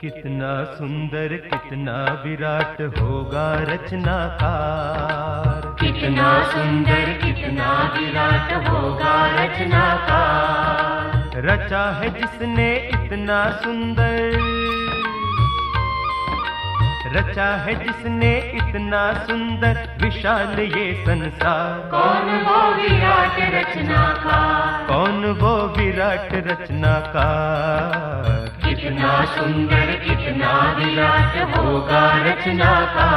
कितना सुंदर कितना विराट होगा रचना रचनाकार। कितना सुंदर कितना विराट होगा रचना रचनाकार। रचा है जिसने इतना सुंदर। रचा है जिसने इतना सुंदर विशाल ये संसार। कौन वो विराट रचनाकार? कौन वो विराट रचनाकार? कितना सुंदर कितना विराट होगा रचनाकार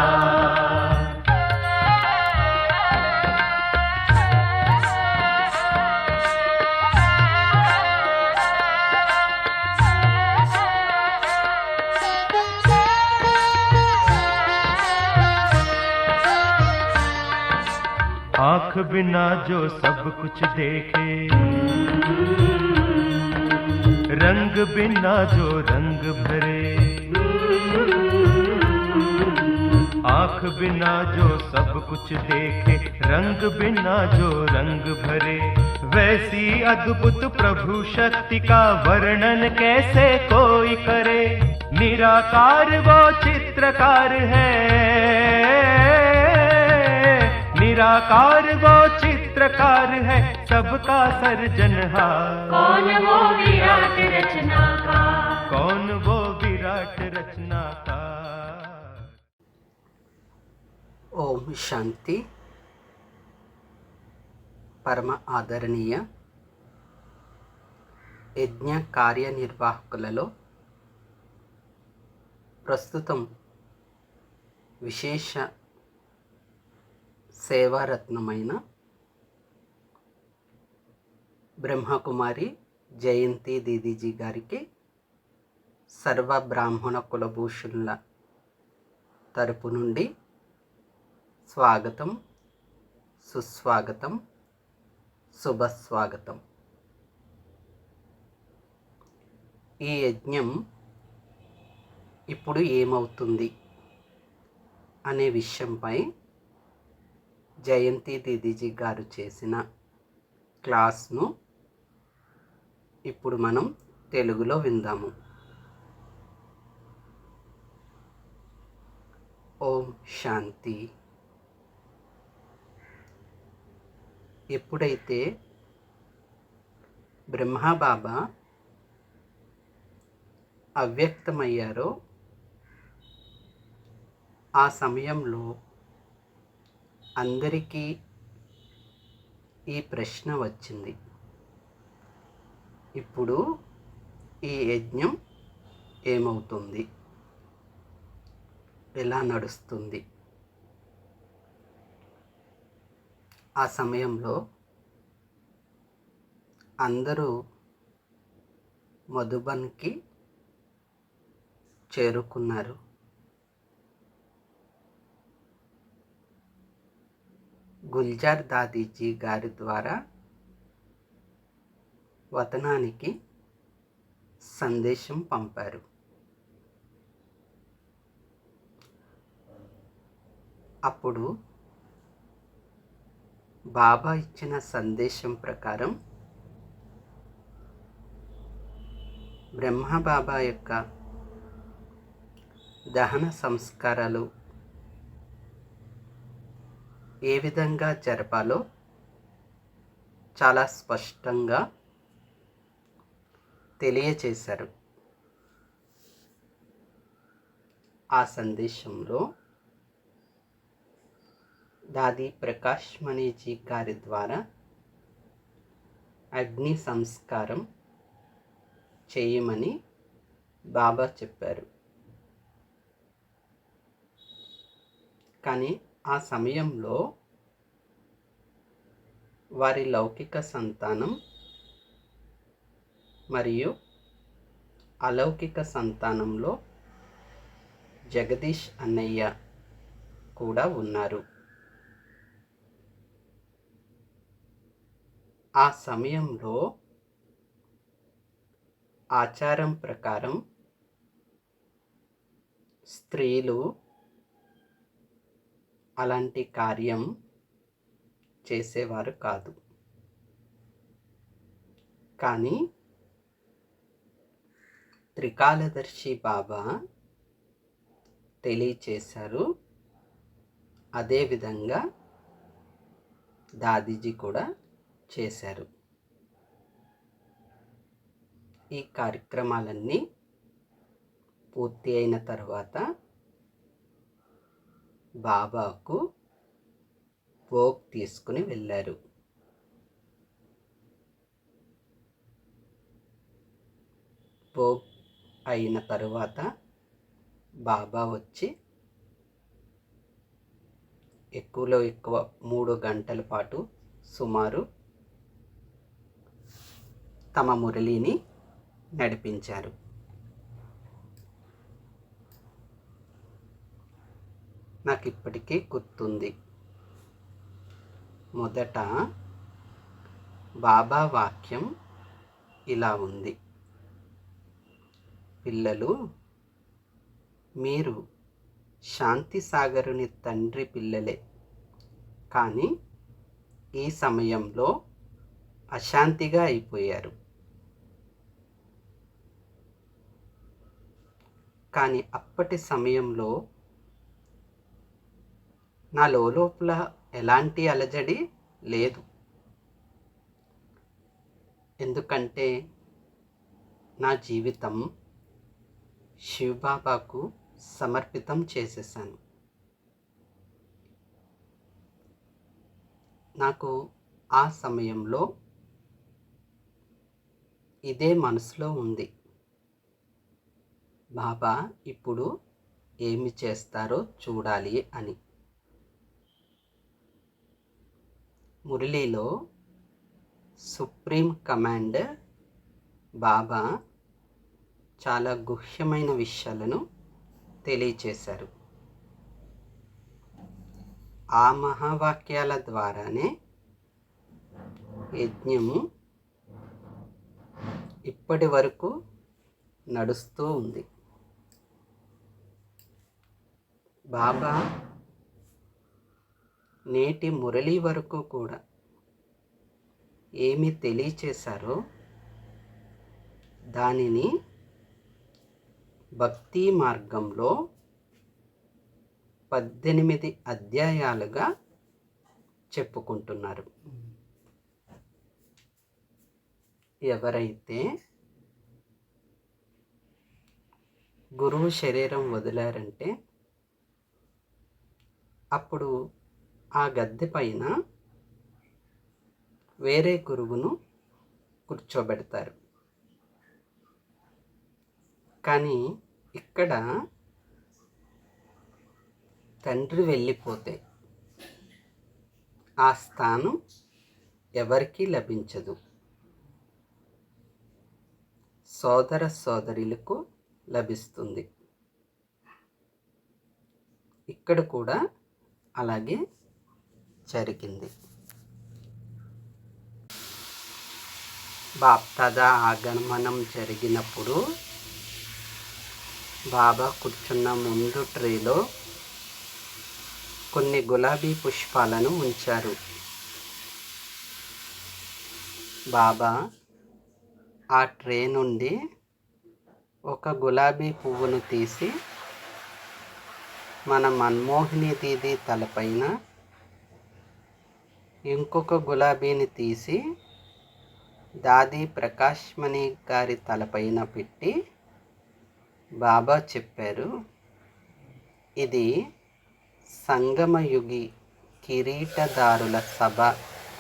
आँख बिना जो सब कुछ देखे। रंग बिना जो रंग भरे। आँख बिना जो सब कुछ देखे, रंग बिना जो रंग भरे। वैसी अद्भुत प्रभु शक्ति का वर्णन कैसे कोई करे? निराकार वो चित्रकार है। निराकार वो चित्रकार है सबका सर्जनहार कौन वो विराट रचनाकार कौन वो विराट रचनाकार ఓం శాంతి పరమ ఆదరణీయ యజ్ఞ కార్యనిర్వాహకులలో ప్రస్తుతం విశేష సేవారత్నమైన బ్రహ్మకుమారి జయంతి దీదీజీ గారికి సర్వ బ్రాహ్మణ కులభూషణుల తరపు నుండి స్వాగతం సుస్వాగతం శుభస్వాగతం. ఈ యజ్ఞం ఇప్పుడు ఏమవుతుంది అనే విషయంపై జయంతి దీదీజీ గారు చేసిన క్లాస్ను ఇప్పుడు మనం తెలుగులో విందాము. ఓం శాంతి. ఎప్పుడైతే బ్రహ్మబాబా అవ్యక్తమయ్యారో ఆ సమయంలో అందరికీ ఈ ప్రశ్న వచ్చింది. ఇప్పుడు ఈ యజ్ఞం ఏమవుతుంది? ఎలా నడుస్తుంది? ఆ సమయంలో అందరూ మధుబన్కి చేరుకున్నారు. గుల్జార్ దాదీజీ గారి ద్వారా వతనానికి సందేశం పంపారు. అప్పుడు బాబా ఇచ్చిన సందేశం ప్రకారం బ్రహ్మబాబా యొక్క దహన సంస్కారాలు ఏ విధంగా జరపాలో చాలా స్పష్టంగా తెలియచేశారు. ఆ సందేశంలో దాది ప్రకాష్ మణిజీ గారి ద్వారా అగ్ని సంస్కారం చేయమని బాబా చెప్పారు. కానీ ఆ సమయంలో వారి లౌకిక సంతానం మరియు అలౌకిక సంతానంలో జగదీష్ అన్నయ్య కూడా ఉన్నారు. ఆ సమయంలో ఆచారం ప్రకారం స్త్రీలు అలాంటి కార్యం చేసేవారు కాదు. కానీ త్రికాలదర్శి బాబా తెలియచేశారు. అదేవిధంగా దాదీజీ కూడా చేశారు. ఈ కార్యక్రమాలన్నీ పూర్తి అయిన తర్వాత బాబాకు భోగ్ తీసుకుని వెళ్ళారు. భోగ్ అయిన తరువాత బాబా వచ్చి ఎక్కువలో ఎక్కువ మూడు గంటల పాటు సుమారు తమ మురళిని నడిపించారు. నాకు ఇప్పటికీ గుర్తుంది. మొదట బాబా వాక్యం ఇలా ఉంది. పిల్లలు మీరు శాంతి సాగరుని తండ్రి పిల్లలే. కానీ ఈ సమయంలో అశాంతిగా అయిపోయారు. కానీ అప్పటి సమయంలో నా లోపల ఎలాంటి అలజడి లేదు. ఎందుకంటే నా జీవితం శివబాబాకు సమర్పితం చేసేసాను నాకు ఆ సమయంలో ఇదే మనసులో ఉంది. బాబా ఇప్పుడు ఏమి చేస్తారో చూడాలి అని. మురళిలో సుప్రీం కమాండ్ బాబా చాలా గుహ్యమైన విషయాలను తెలియచేశారు. ఆ మహావాక్యాల ద్వారానే యజ్ఞము ఇప్పటి వరకు నడుస్తూ ఉంది. బాబా నేటి మురళి వరకు కూడా ఏమి తెలియచేశారో దానిని భక్తి మార్గంలో పద్దెనిమిది అధ్యాయాలుగా చెప్పుకుంటున్నారు. ఎవరైతే గురువు శరీరం వదిలారంటే అప్పుడు ఆ గద్దె పైన వేరే గురువును కూర్చోబెడతారు. కానీ ఇక్కడ తండ్రి వెళ్ళిపోతే ఆ స్థానం ఎవరికీ లభించదు. సోదర సోదరులకు లభిస్తుంది. ఇక్కడ కూడా అలాగే జరిగింది. బాప్దాదా ఆగమనం జరిగినప్పుడు బాబా కూర్చున్న ముందు ట్రేలో కొన్ని గులాబీ పుష్పాలను ఉంచారు. బాబా ఆ ట్రే నుండి ఒక గులాబీ పువ్వును తీసి మన మన్మోహిని దీది తలపైన ఇంకొక గులాబీని తీసి దాది ప్రకాష్మణి గారి తలపైన పెట్టి బాబా చెప్పారు. ఇది సంగమయుగి కిరీటదారుల సభ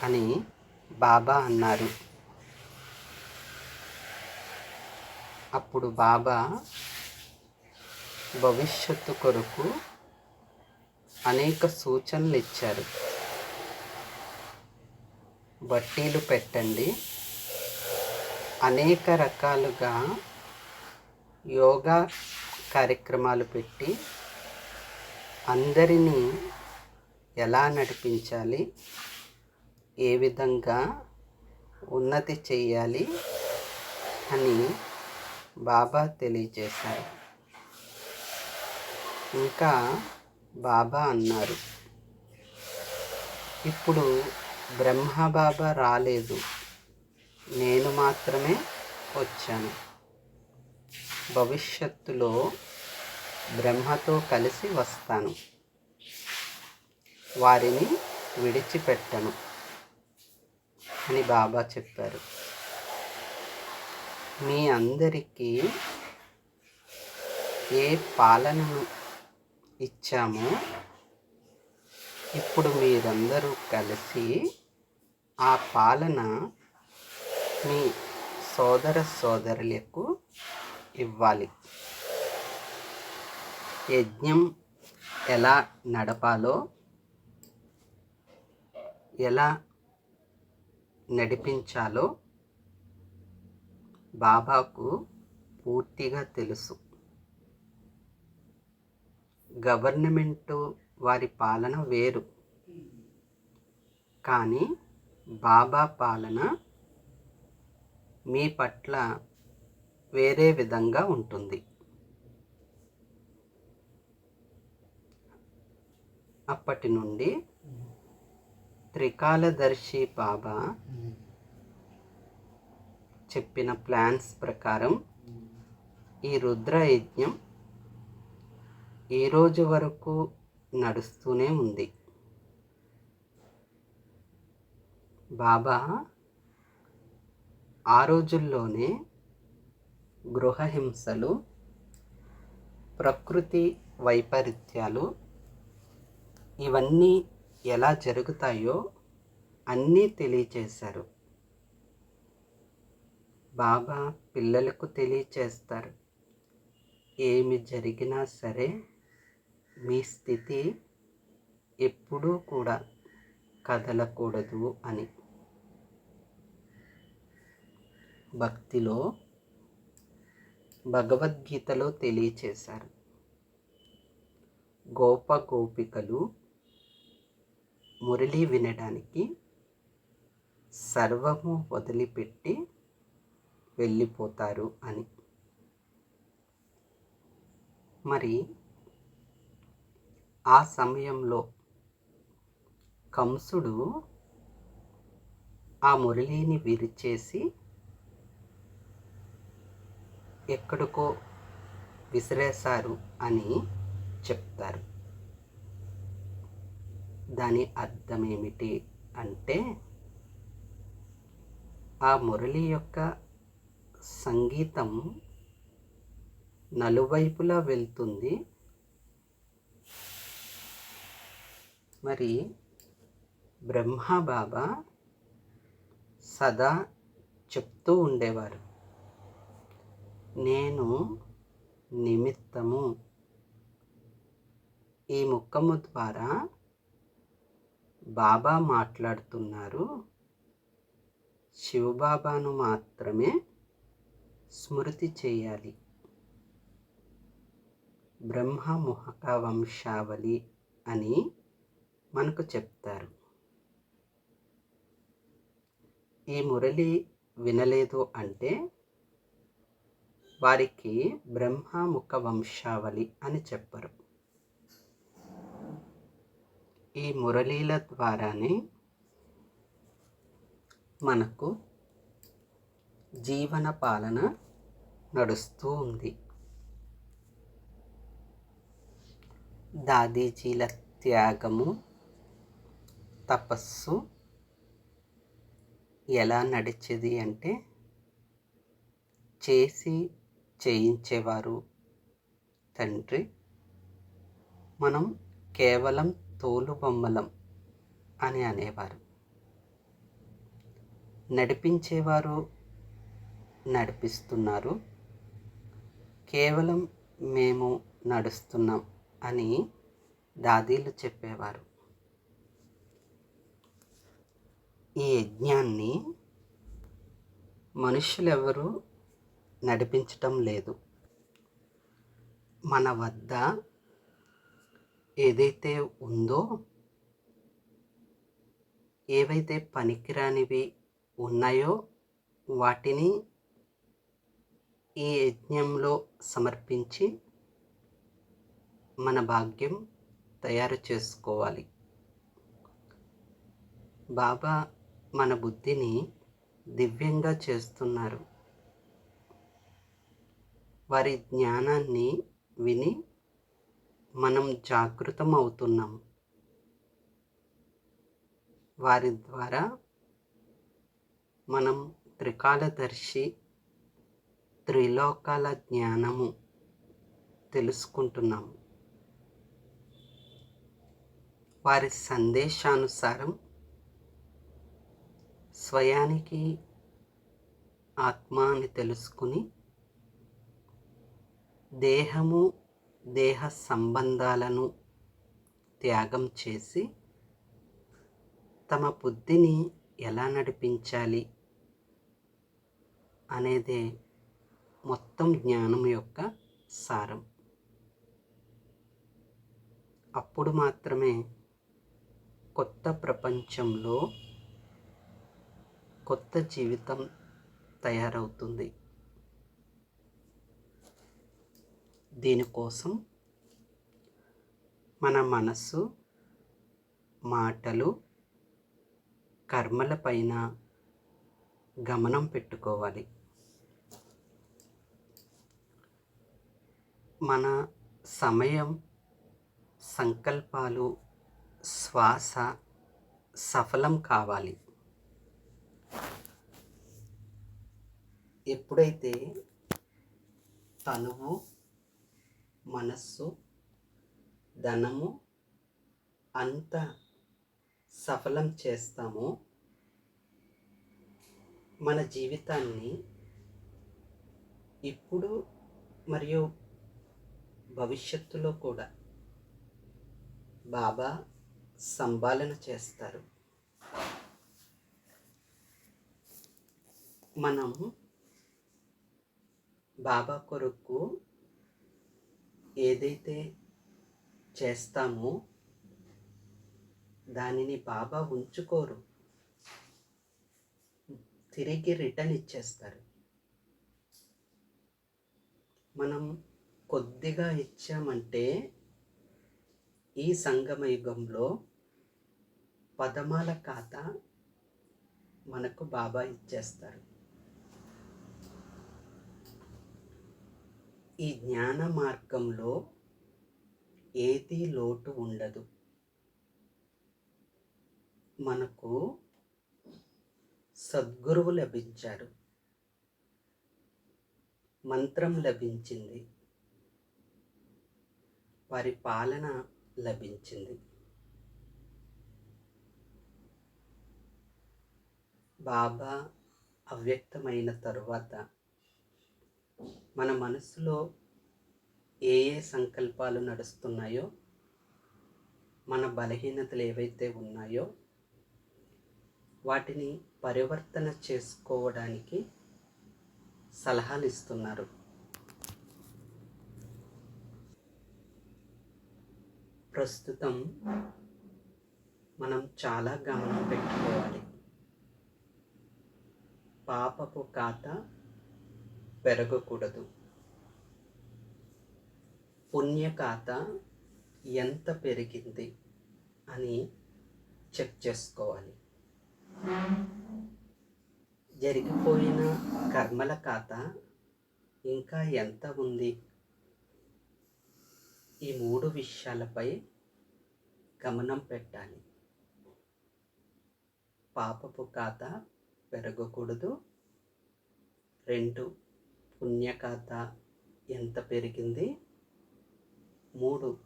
అని బాబా అన్నారు. అప్పుడు బాబా భవిష్యత్తు కొరకు అనేక సూచనలు ఇచ్చారు. బట్టీలు పెట్టండి. అనేక రకాలుగా యోగా కార్యక్రమాలు పెట్టి అందరినీ ఎలా నడిపించాలి ఏ విధంగా ఉన్నతి చేయాలి అని బాబా తెలియజేశారు. ఇంకా బాబా అన్నారు ఇప్పుడు బ్రహ్మ బాబా రాలేదు నేను మాత్రమే వచ్చాను. భవిష్యత్తులో బ్రహ్మతో కలిసి వస్తాను. వారిని విడిచిపెట్టను అని బాబా చెప్పారు. మీ అందరికీ ఏ పాలనను ఇచ్చామో ఇప్పుడు మీరందరూ కలిసి ఆ పాలన మీ సోదర సోదరులకు ఇవ్వాలి. యజ్ఞం ఎలా నడపాలో ఎలా నడిపించాలో బాబాకు పూర్తిగా తెలుసు. గవర్నమెంటు వారి పాలన వేరు. కానీ బాబా పాలన మీ పట్ల వేరే విధంగా ఉంటుంది. అప్పటి నుండి త్రికాలదర్శి బాబా చెప్పిన ప్లాన్స్ ప్రకారం ఈ రుద్ర యజ్ఞం ఈ రోజు వరకు నడుస్తూనే ఉంది. బాబా ఆ రోజుల్లోనే గృహహింసలు ప్రకృతి వైపరీత్యాలు ఇవన్నీ ఎలా జరుగుతాయో అన్నీ తెలియచేశారు. బాబా పిల్లలకు తెలియచేస్తారు. ఏమి జరిగినా సరే మీ స్థితి ఎప్పుడూ కూడా కదలకూడదు అని. భక్తిలో భగవద్గీతలో తెలియచేశారు. గోప గోపికలు మురళి వినడానికి సర్వము వదిలిపెట్టి వెళ్ళిపోతారు అని. మరి ఆ సమయంలో కంసుడు ఆ మురళిని విరిచేసి ఎక్కడికో విసిరేశారు అని చెప్తారు. దాని అర్థం ఏమిటి అంటే ఆ మురళి యొక్క సంగీతం నలువైపులా వెళ్తుంది. మరి బ్రహ్మ బాబా సదా చెప్తూ ఉండేవారు. నేను నిమిత్తము. ఈ ముఖము ద్వారా బాబా మాట్లాడుతున్నారు. శివబాబాను మాత్రమే స్మృతి చేయాలి. బ్రహ్మ ముహక వంశావళి అని మనకు చెప్తారు. ఈ మురళి వినలేదు అంటే వారికి బ్రహ్మముఖ వంశావళి అని చెప్పరు. ఈ మురళీల ద్వారానే మనకు జీవన పాలన నడుస్తూ ఉంది. దాదీజీల త్యాగము తపస్సు ఎలా నడిచేది అంటే చేసి చేయించేవారు. తండ్రి మనం కేవలం తోలుబొమ్మలం అని అనేవారు. నడిపించేవారు నడిపిస్తున్నారు. కేవలం మేము నడుస్తున్నాం అని దాదీలు చెప్పేవారు. ఈ యజ్ఞాన్ని మనుషులెవరూ నడిపించటం లేదు. మన వద్ద ఏదైతే ఉందో ఏవైతే పనికిరానివి ఉన్నాయో వాటిని ఈ యజ్ఞంలో సమర్పించి మన భాగ్యం తయారు చేసుకోవాలి. బాబా మన బుద్ధిని దివ్యంగా చేస్తున్నారు. వారి జ్ఞానాన్ని విని మనం జాగృతం అవుతున్నాం వారి ద్వారా మనం త్రికాలదర్శి త్రిలోకాల జ్ఞానము తెలుసుకుంటున్నాం. వారి సందేశానుసారం స్వయానికి ఆత్మ అని తెలుసుకుని దేహము దేహ సంబంధాలను త్యాగం చేసి తమ బుద్ధిని ఎలా నడిపించాలి అనేదే మొత్తం జ్ఞానం యొక్క సారం. అప్పుడు మాత్రమే కొత్త ప్రపంచంలో కొత్త జీవితం తయారవుతుంది. దీనికోసం మన మనస్సు మాటలు కర్మలపైన గమనం పెట్టుకోవాలి. మన సమయం సంకల్పాలు శ్వాస సఫలం కావాలి. ఎప్పుడైతే తనువు మనస్సు ధనము అంత సఫలం చేస్తామో. మన జీవితాన్ని ఇప్పుడు మరియు భవిష్యత్తులో కూడా బాబా సంపాలన చేస్తారు. మనం బాబా కొరకు ఏదైతే చేస్తామో దానిని బాబా ఉంచుకోరు. తిరిగి రిటర్న్ ఇచ్చేస్తారు. మనం కొద్దిగా ఇచ్చామంటే ఈ సంగమ యుగంలో పదమాల ఖాతా మనకు బాబా ఇచ్చేస్తారు. ఈ జ్ఞాన మార్గంలో ఏది లోటు ఉండదు. మనకు సద్గురువు లభించారు మంత్రం లభించింది. వారి పాలన లభించింది. బాబా అవ్యక్తమైన తరువాత మన మనసులో ఏ ఏ సంకల్పాలు నడుస్తున్నాయో మన బలహీనతలు ఏవైతే ఉన్నాయో వాటిని పరివర్తన చేసుకోవడానికి సలహాలు ఇస్తున్నారు. ప్రస్తుతం మనం చాలా గమనం పెట్టుకోవాలి. పాపపు ఖాతా పెరగకూడదు. పుణ్య ఖాతా ఎంత పెరిగింది అని చెక్ చేసుకోవాలి. జరిగిపోయిన కర్మల ఖాతా ఇంకా ఎంత ఉంది? ఈ మూడు విషయాలపై గమనం పెట్టాలి. పాపపు ఖాతా పెరగకూడదు. రెండు పుణ్య ఖాతా ఎంత పెరిగింది? మూడు.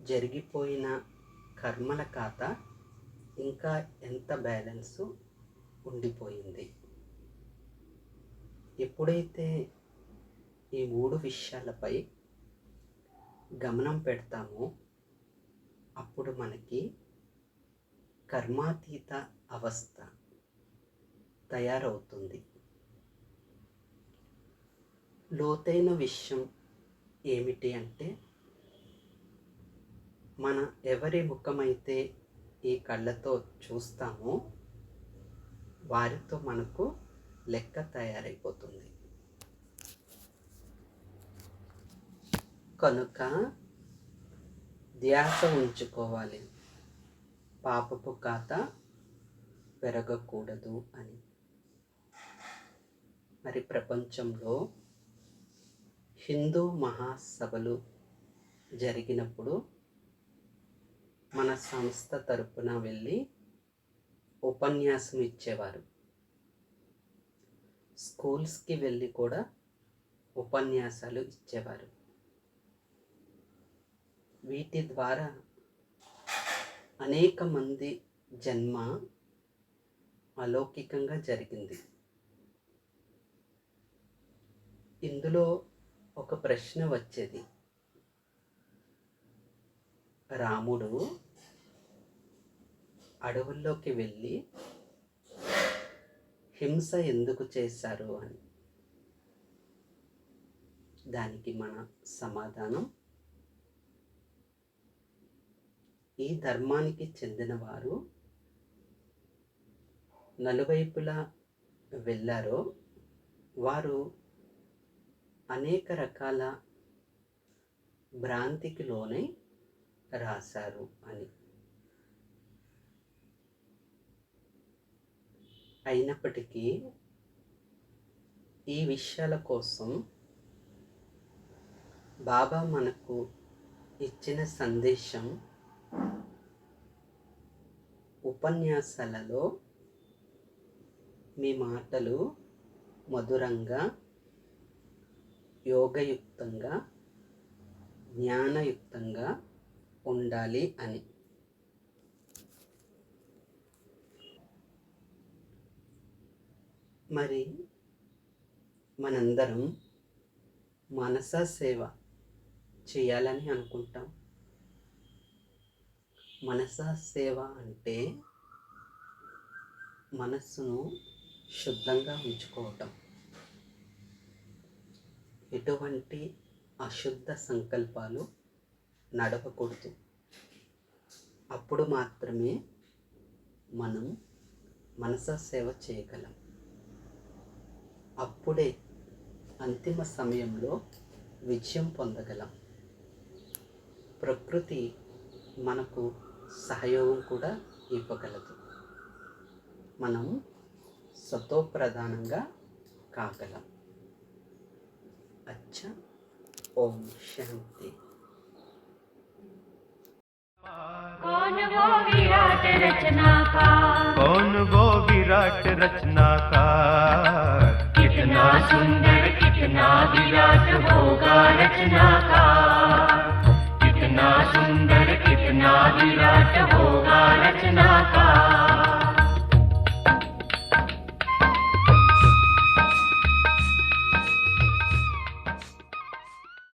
జరిగిపోయిన కర్మల ఖాతా ఇంకా ఎంత బ్యాలెన్సు ఉండిపోయింది? ఎప్పుడైతే ఈ మూడు విషయాలపై గమనం పెడతామో అప్పుడు మనకి కర్మాతీత అవస్థ తయారవుతుంది. లోతైన విషయం ఏమిటి అంటే మన ఎవరి ముఖమైతే ఈ కళ్ళతో చూస్తామో వారితో మనకు లెక్క తయారైపోతుంది. కనుక ధ్యాస ఉంచుకోవాలి. పాపపు ఖాత పెరగకూడదు అని. మరి ప్రపంచంలో హిందూ మహాసభలు జరిగినప్పుడు మన సంస్థ తరపున వెళ్ళి ఉపన్యాసం ఇచ్చేవారు. స్కూల్స్కి వెళ్ళి కూడా ఉపన్యాసాలు ఇచ్చేవారు. వీటి ద్వారా అనేక మంది జన్మ అలౌకికంగా జరిగింది. ఇందులో ఒక ప్రశ్న వచ్చేది. రాముడు అడవుల్లోకి వెళ్ళి హింస ఎందుకు చేశారు అని. దానికి మన సమాధానం ఈ ధర్మానికి చెందినవారు నలువైపులా వెళ్ళారో వారు అనేక రకాల భ్రాంతికి లోనై రాశారు అని. అయినప్పటికీ ఈ విషయాల కోసం బాబా మనకు ఇచ్చిన సందేశం ఉపన్యాసాలలో మీ మాటలు మధురంగా యోగయుక్తంగా జ్ఞానయుక్తంగా ఉండాలి అని. మరి మనందరం మనస సేవ చేయాలని అనుకుంటాం. మనస సేవ అంటే మనస్సును శుద్ధంగా ఉంచుకోవటం. ఎటువంటి అశుద్ధ సంకల్పాలు నడవకూడదు. అప్పుడు మాత్రమే మనం మనస సేవ చేయగలం. అప్పుడే అంతిమ సమయంలో విజయం పొందగలం. ప్రకృతి మనకు సహయోగం కూడా ఇవ్వగలదు. మనం సతోప్రధానంగా కాగలం. अच्छा। ओम शांति। कौन वो विराट रचना का? कौन वो विराट रचना का? कितना सुंदर कितना विराट होगा रचना का? कितना सुंदर कितना विराट होगा रचना का?